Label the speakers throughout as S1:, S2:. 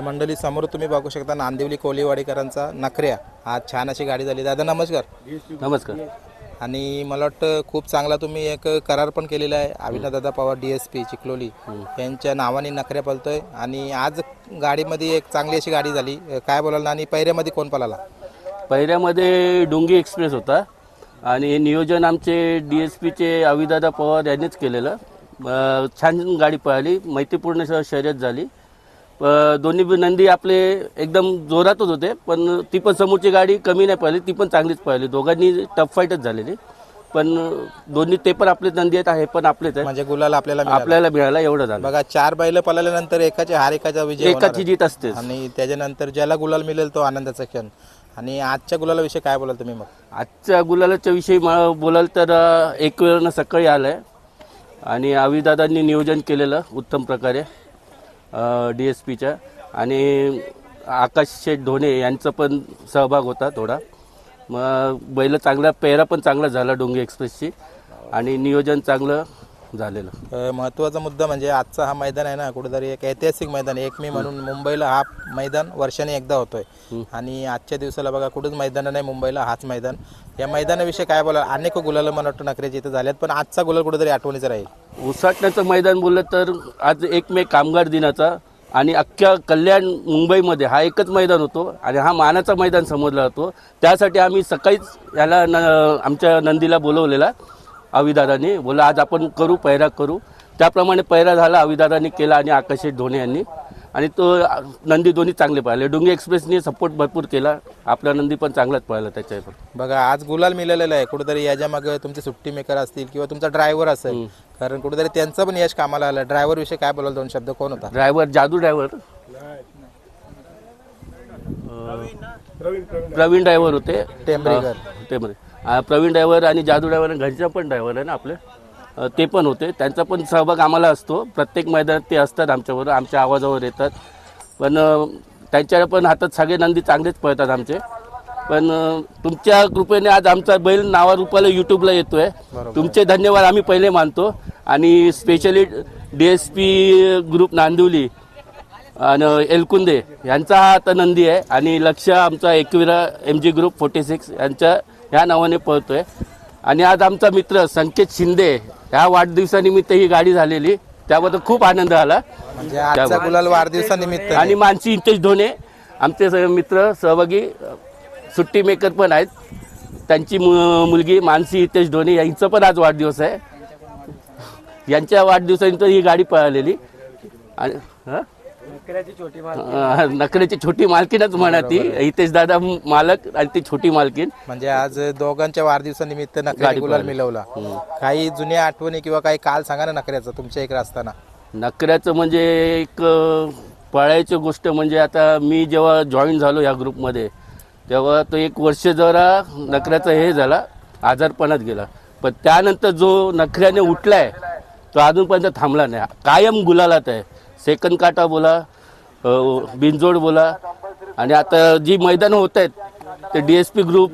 S1: मंडळी समोर तुम्ही बघू शकता नांदिवली कोलीवाडीकरांचा नखऱ्या. आज छान अशी गाडी झाली. दादा नमस्कार.
S2: नमस्कार.
S1: आणि मला वाटतं खूप चांगला तुम्ही एक करार पण केलेला आहे. Avinash Dada Pawar D S P Chikhaloli यांच्या नावाने नखऱ्या पळतोय. आणि आज गाडीमध्ये एक चांगली अशी गाडी झाली. काय बोलाल आणि पैऱ्यामध्ये कोण पळाला?
S2: पहिल्यामध्ये डोंगी एक्सप्रेस होता. आणि हे नियोजन आमचे डी एस पीचे अविदादा पवार यांनीच केलेलं. छान गाडी पळाली. मैत्रीपूर्ण शर्यत झाली. दोन्ही नंदी आपले एकदम जोरातच होते पण ती पण समोरची गाडी कमी नाही पळाली ती पण चांगलीच पळाली. दोघांनी टफ फाईटच झालेली. पण दोन्ही ते पण आपले नंदी आहेत हे पण आपलेच आहेत.
S1: म्हणजे गुलाल आपल्याला मिळाला.
S2: आपल्याला मिळाला एवढं झालं.
S1: बघा चार बैल पळाल्यानंतर एकाचे हार एकाचा विजय होणार
S2: एकाची
S1: आहे.
S2: जीत असतेच.
S1: आणि त्याच्यानंतर ज्याला गुलाल मिळेल तो आनंदाचा क्षण. आणि आजच्या गुलालाविषयी काय बोलाल तुम्ही मग?
S2: आजच्या गुलालाच्या विषयी बोलाल तर अ, एक वेळनं सकाळी आलं आहे आणि आविदादांनी नियोजन केलेलं उत्तम प्रकारे. डी एस पीच्या. आणि आकाश शेठ ढोणे यांचा पण सहभाग होता थोडा. मग बैल चांगला पेहरा पण चांगला झाला डोंगी एक्सप्रेसची. आणि नियोजन चांगलं. झालेलं.
S1: महत्त्वाचा मुद्दा म्हणजे आजचा हा मैदान आहे ना कुठेतरी एक ऐतिहासिक मैदान एक मी म्हणून मुंबईला हा मैदान वर्षाने एकदा होतोय. आणि आजच्या दिवसाला बघा कुठंच मैदान नाही मुंबईला हाच मैदान. या मैदानाविषयी काय बोला अनेक गुलाल मला वाटतं नखऱ्याचे इथं झाल्यात पण आजचा गुलाल कुठेतरी आठवणीचा राहील.
S2: उसाटण्याचं मैदान बोललं तर आज एक मे कामगार दिनाचा आणि अख्ख्या कल्याण मुंबईमध्ये हा एकच मैदान होतो आणि हा मानाचा मैदान समजला जातो. त्यासाठी आम्ही सकाळीच याला न आमच्या नंदीला बोलवलेला. अविदादांनी बोला आज आपण करू पैरा करू. त्याप्रमाणे पैरा झाला अविदादांनी केला आणि आकाशित धोणे यांनी. आणि तो नंदी दोन्ही चांगले पाहिले. डुंगी एक्सप्रेसने सपोर्ट भरपूर केला. आपला नंदी पण चांगलाच पाहिला त्याच्यावर.
S1: बघा आज गुलाल मिळालेला आहे. कुठेतरी याच्या मागे तुमचे सुट्टी मेकर असतील किंवा तुमचा ड्रायव्हर असेल कारण कुठेतरी त्यांचं पण यश कामाला आलं. ड्रायव्हर विषयी काय बोलाल? दोन शब्द कोण होता?
S2: ड्रायव्हर जादू ड्रायव्हर. प्रवीण ड्रायव्हर होते.
S1: टेंबरेकर.
S2: अं, प्रवीण ड्रायव्हर आणि जादू ड्रायव्हर घरचा पण ड्रायव्हर आहे ना आपले. ते पण होते. त्यांचा पण सहभाग आम्हाला असतो. प्रत्येक मैदानात ते असतात आमच्याबरोबर. आमच्या आवाजावर येतात. पण त्यांच्या पण हातात सगळे नंदी चांगलेच पळतात आमचे. पण तुमच्या कृपेने आज आमचा बैल नावारूपाला यूट्यूबला येतोय. तुमचे धन्यवाद आम्ही पहिले मानतो. आणि specially D S P group Nandivali आणि एलकुंदे यांचा हा आता नंदी आहे. आणि लक्ष आमचा Ekvira M G group forty six यांच्या ह्या नावाने पळतोय. आणि आज आमचा मित्र संकेत शिंदे ह्या वाढदिवसानिमित्त ही गाडी झालेली. त्याबद्दल खूप आनंद आला.
S1: म्हणजे आजचा गुलाल वाढदिवसानिमित्त.
S2: आणि मानसी इंतेश धोने आमचे मित्र सहभागी सुट्टी मेकर पण आहेत. त्यांची मु- मुलगी मानसी हितेश धोने यांचं पण आज वाढदिवस आहे. यांच्या वाढदिवसानंतर ही गाडी पळालेली. आणि हं? अं, नखऱ्याची छोटी मालकीनच म्हणा ती हितेश दादा मालक आणि ती छोटी मालकीन.
S1: म्हणजे आज दोघांच्या वाढदिवसानिमित्त नखऱ्याने गुलाल मिळवला काही जुन्या आठवणी किंवा काही काल सांगा ना नखऱ्याचं तुमच्या इकडे असताना.
S2: नकऱ्याचं म्हणजे एक पळायची गोष्ट म्हणजे आता मी जेव्हा जॉईन झालो या ग्रुपमध्ये तेव्हा तो एक वर्ष जरा नकऱ्याचा हे झाला आजारपणात गेला. पण त्यानंतर जो नखऱ्याने उठलाय तो अजूनपर्यंत थांबला नाही. कायम गुलालात आहे. सेकंद काटा बोला अ, बिनजोड बोला. आणि आता जी मैदानं होत आहेत ते D S P group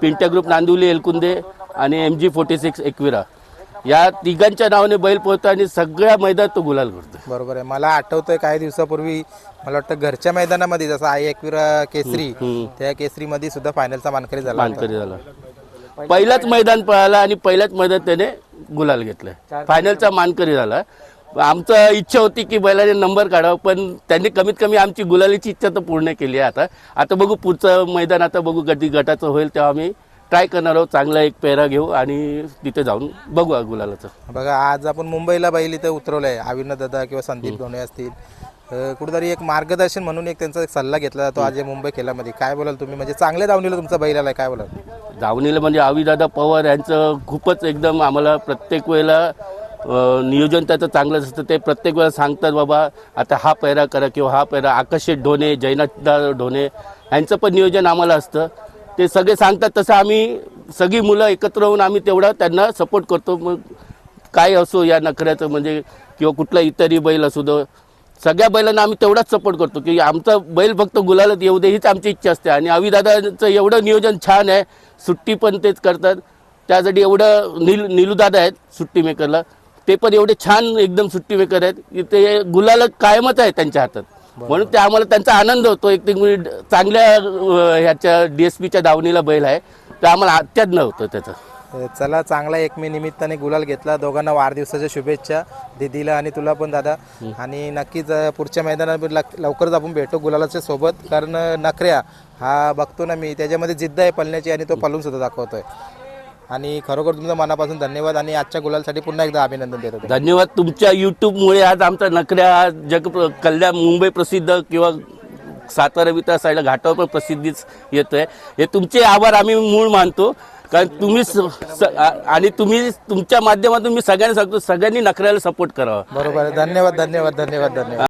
S2: Pintya group Nandivali Elkunde आणि M G forty six Ekvira. या तिघांच्या नावाने बैल पोहतो आणि सगळ्या मैदानात तो गुलाल करतो
S1: बरोबर आहे. मला आठवतंय काही दिवसापूर्वी मला वाटतं घरच्या मैदानामध्ये जसं आई एकविरा केसरी त्या केसरीमध्ये सुद्धा फायनलचा मानकरी झाला.
S2: मानकरी झाला. पहिलाच मैदान पळाला आणि पहिल्याच मैदान त्याने गुलाल घेतलाय. फायनलचा मानकरी झाला. आमचं इच्छा होती की बैलाने नंबर काढावा पण त्यांनी कमीत कमी आमची गुलालीची इच्छा तर पूर्ण केली आहे आता. आता बघू पुढचं मैदान आता बघू कधी गटाचं होईल तेव्हा आम्ही ट्राय करणार आहोत. चांगला एक पेरा घेऊ आणि तिथे जाऊन बघू गुलालाचं.
S1: बघा आज आपण मुंबईला बैल इथं उतरवलंय. अविनाश दादा किंवा संदीप धोणे असतील. कुठेतरी एक मार्गदर्शन म्हणून एक त्यांचा एक सल्ला घेतला जातो आज मुंबई खेळामध्ये. काय बोलाल तुम्ही? म्हणजे चांगल्या धावणीला तुमचा बैल आलाय काय बोलाल?
S2: दावणीला म्हणजे आविदादा पवार यांचं खूपच एकदम आम्हाला प्रत्येक वेळेला नियोजन त्याचं चांगलंच असतं. ते प्रत्येक वेळा सांगतात बाबा आता हा पैरा करा किंवा हा पैरा आकर्षित ढोणे जयनाथदा ढोणे. यांचं पण नियोजन आम्हाला असतं. ते सगळे सांगतात तसं आम्ही सगळी मुलं एकत्र होऊन आम्ही तेवढा त्यांना सपोर्ट करतो. मग काय असो या नखऱ्याचं म्हणजे किंवा कुठला इतरही बैल असू दो सगळ्या बैलांना आम्ही तेवढाच सपोर्ट करतो की आमचा बैल फक्त गुलालात येऊ दे हीच आमची इच्छा असते. आणि अविदादाचं एवढं नियोजन छान आहे. सुट्टी पण तेच करतात. त्यासाठी एवढं नील निलूदादा आहेत सुट्टी मेकरला. ते पण एवढे छान एकदम सुट्टी मेकर आहेत की ते गुलाला कायमच आहे त्यांच्या हातात. म्हणून ते आम्हाला त्यांचा आनंद होतो. एक ते चांगल्या ह्याच्या डी एस पीच्या दावणीला बैल आहे. ते आम्हाला अत्याज्ञ होतं त्याचं.
S1: चला चांगला एक मी निमित्ताने गुलाल घेतला. दोघांना वाढदिवसाच्या शुभेच्छा दीदीला आणि तुला पण दादा. आणि नक्कीच पुढच्या मैदानात लवकरच आपण भेटू गुलालाच्या सोबत. कारण नखऱ्या हा बघतो ना मी. त्याच्यामध्ये जिद्द आहे पळण्याची आणि तो पळून सुद्धा दाखवतोय. आणि खरोखर तुमचं मनापासून धन्यवाद आणि आजच्या गुलालसाठी पुन्हा एकदा अभिनंदन देतो
S2: धन्यवाद. तुमच्या युट्यूबमुळे आज आमचा नकऱ्या जग कल्याण मुंबई प्रसिद्ध किंवा सातारा विता साईडला घाटावर पण प्रसिद्धीच येतोय. हे तुमचे आभार आम्ही मूळ मानतो. कारण तुम्ही आणि तुम्ही तुमच्या माध्यमातून मी सगळ्यांना सांगतो सगळ्यांनी नकऱ्याला सपोर्ट करावा.
S1: बरोबर धन्यवाद धन्यवाद धन्यवाद धन्यवाद.